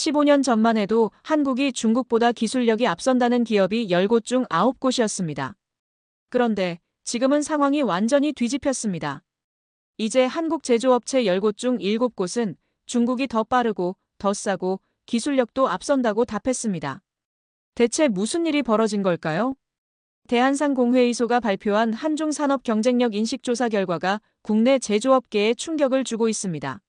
15년 전만 해도 한국이 중국보다 기술력이 앞선다는 기업이 10곳 중 9곳이었습니다. 그런데 지금은 상황이 완전히 뒤집혔습니다. 이제 한국 제조업체 10곳 중 7곳은 중국이 더 빠르고 더 싸고 기술력도 앞선다고 답했습니다. 대체 무슨 일이 벌어진 걸까요? 대한상공회의소가 발표한 한중 산업 경쟁력 인식조사 결과가 국내 제조업계에 충격을 주고 있습니다.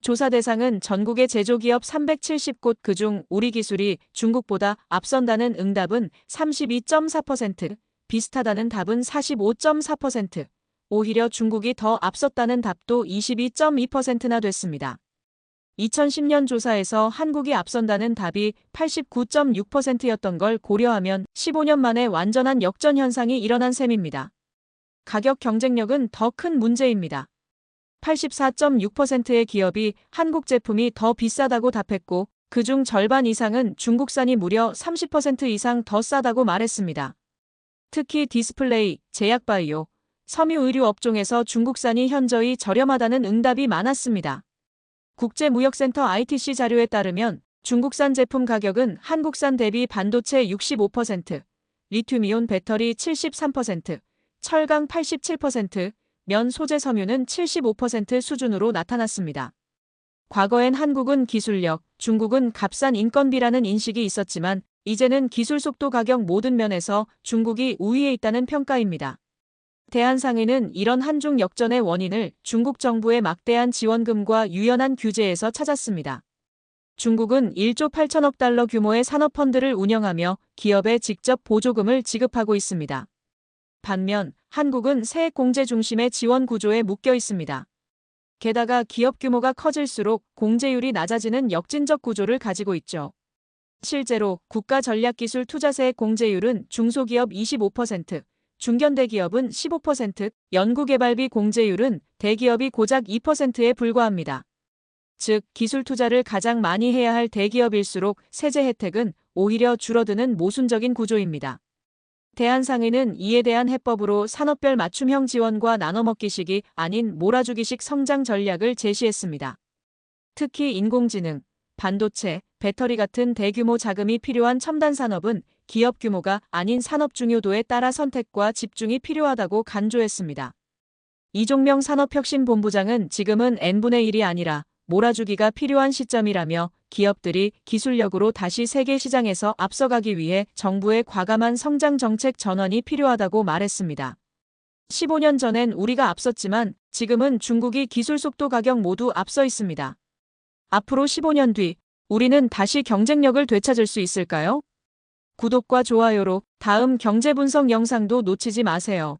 조사 대상은 전국의 제조기업 370곳 그중 우리 기술이 중국보다 앞선다는 응답은 32.4%, 비슷하다는 답은 45.4%, 오히려 중국이 더 앞섰다는 답도 22.2%나 됐습니다. 2010년 조사에서 한국이 앞선다는 답이 89.6%였던 걸 고려하면 15년 만에 완전한 역전 현상이 일어난 셈입니다. 가격 경쟁력은 더 큰 문제입니다. 84.6%의 기업이 한국 제품이 더 비싸다고 답했고 그중 절반 이상은 중국산이 무려 30% 이상 더 싸다고 말했습니다. 특히 디스플레이, 제약바이오, 섬유의류 업종에서 중국산이 현저히 저렴하다는 응답이 많았습니다. 국제무역센터 ITC 자료에 따르면 중국산 제품 가격은 한국산 대비 반도체 65%, 리튬이온 배터리 73%, 철강 87%, 면 소재 섬유는 75% 수준으로 나타났습니다. 과거엔 한국은 기술력, 중국은 값싼 인건비라는 인식이 있었지만 이제는 기술 속도 가격 모든 면에서 중국이 우위에 있다는 평가입니다. 대한상인은 이런 한중 역전의 원인을 중국 정부의 막대한 지원금과 유연한 규제에서 찾았습니다. 중국은 1조 8천억 달러 규모의 산업펀드를 운영하며 기업에 직접 보조금을 지급하고 있습니다. 반면 한국은 세액 공제 중심의 지원 구조에 묶여 있습니다. 게다가 기업 규모가 커질수록 공제율이 낮아지는 역진적 구조를 가지고 있죠. 실제로 국가 전략기술 투자세액 공제율은 중소기업 25%, 중견대 기업은 15%, 연구개발비 공제율은 대기업이 고작 2%에 불과합니다. 즉, 기술 투자를 가장 많이 해야 할 대기업일수록 세제 혜택은 오히려 줄어드는 모순적인 구조입니다. 대한상인은 이에 대한 해법으로 산업별 맞춤형 지원과 나눠먹기식이 아닌 몰아주기식 성장 전략을 제시했습니다. 특히 인공지능, 반도체, 배터리 같은 대규모 자금이 필요한 첨단 산업은 기업 규모가 아닌 산업 중요도에 따라 선택과 집중이 필요하다고 간조했습니다. 이종명 산업혁신본부장은 지금은 n분의 1이 아니라 몰아주기가 필요한 시점이라며 기업들이 기술력으로 다시 세계 시장에서 앞서가기 위해 정부의 과감한 성장 정책 전환이 필요하다고 말했습니다. 15년 전엔 우리가 앞섰지만 지금은 중국이 기술 속도 가격 모두 앞서 있습니다. 앞으로 15년 뒤 우리는 다시 경쟁력을 되찾을 수 있을까요? 구독과 좋아요로 다음 경제 분석 영상도 놓치지 마세요.